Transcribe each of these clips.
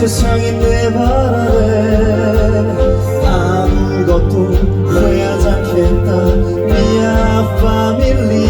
세상이 내 바람에 아무것도 후회하지 않겠다. 네 미아 파밀리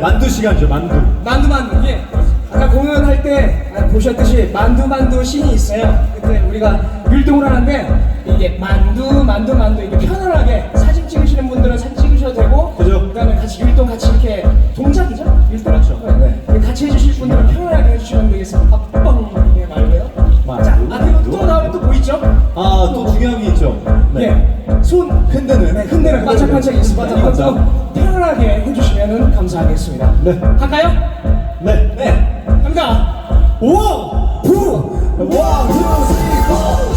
만두 시간이죠 만두 만두 만두 예. 아까 공연할 때 아, 보셨듯이 만두 만두 씬이 있어요. 그때 우리가 율동을 하는데 이게 만두 만두 만두 이게 편안하게 사진 찍으시는 분들은 사진 찍으셔도 되고 그죠. 그다음에 같이 율동 같이 이렇게 예. 손 흔드는 네, 흔드는 반짝반짝 있습니다. 반짝반짝. 이것도 편안하게 해주시면 감사하겠습니다. 네. 할까요? 네 네. 갑니다. 투, 쓰리, 포.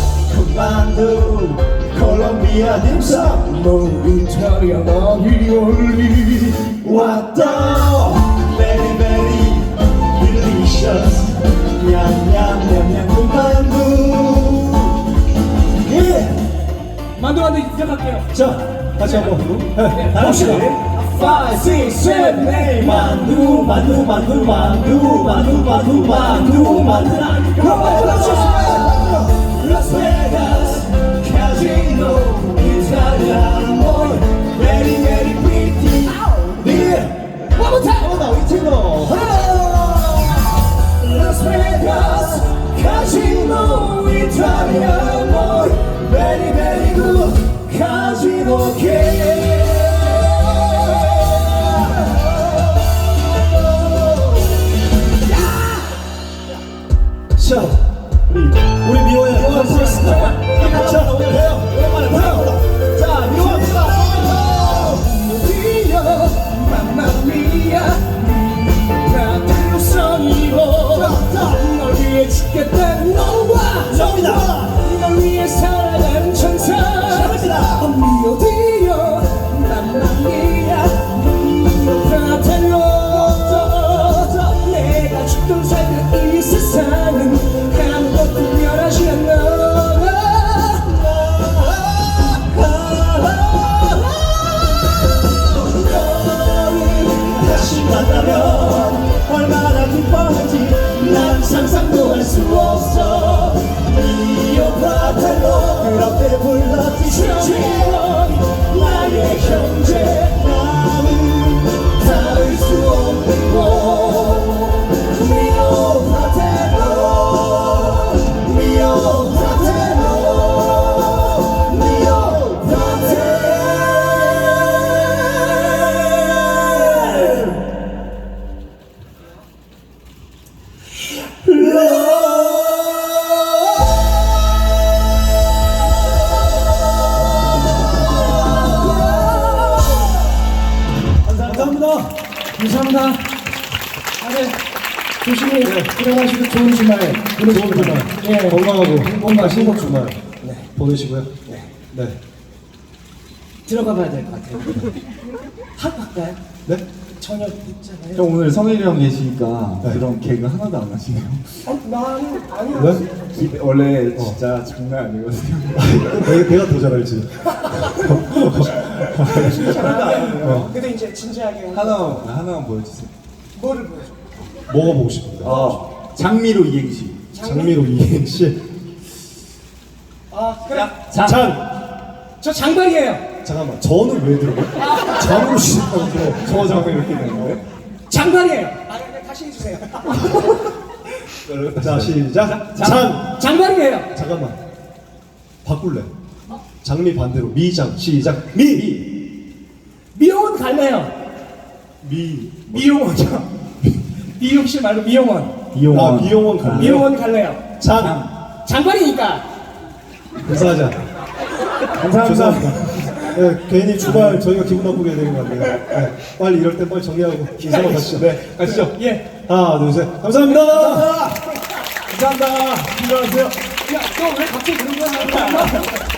만두, 콜롬비아 딤섬, 모니터리아 마비올리 왔다. 만두 만두 시작할게요. 자, 다시 한번. 네, 봅시다. 5, 6, 7, 8 만두 만두 만두 만두 만두 만두 만두 만두 라스베가 가지도 게 자, 우리 만나면 얼마나 기뻐할지 난 상상도 할 수 없어 주님 감사합니다. 다들 조심히 들어가시고 좋은 주말 오늘 좋은 주말, 예. 건강하고 건강 행복 주말 보내시고요. 네. 들어가 봐야 될 것 같아요. 학 할까요? 네. 저녁 있잖아요. 형 오늘 성일이 형 계시니까 네. 그런 개그 하나도 안 하시네요. 어, 나는 아니야. 네? 원래 진짜 장난 아니거든요. 내가, 내가 더 잘알지. 어. 근데 이제 진지하게 하나만 하나만 보여주세요. 뭐를 보여줘? 뭐가 보고 싶은데? 아 장미로 이행시. 장미 로 이행시. 아 그래. 장. 저 장발이에요. 잠깐만. 저는 왜 들어가? 장으로 시작하고 저 장미 이렇게 되는데. 장발이에요. 아 그냥 다시 해주세요. 자 시작. 장. 장발이에요. 잠깐만. 바꿀래. 장미 반대로 미장 시작. 미. 미용원 갈래요. 미. 미용원이요. 미용실 말고 미용원. 아 미용원 갈래. 미용원 갈래요. 장. 장발이니까. 감사하자. 감사합니다. 네, 괜히 주말 저희가 기분 나쁘게 해야 되는 거 같네요. 네, 빨리 이럴 땐 빨리 정리하고 인사만 가시죠. 네, 가시죠. 예. 하나, 둘, 셋. 감사합니다. 감사합니다. 들어가세요. 야, 너 왜 갑자기 그런 거야?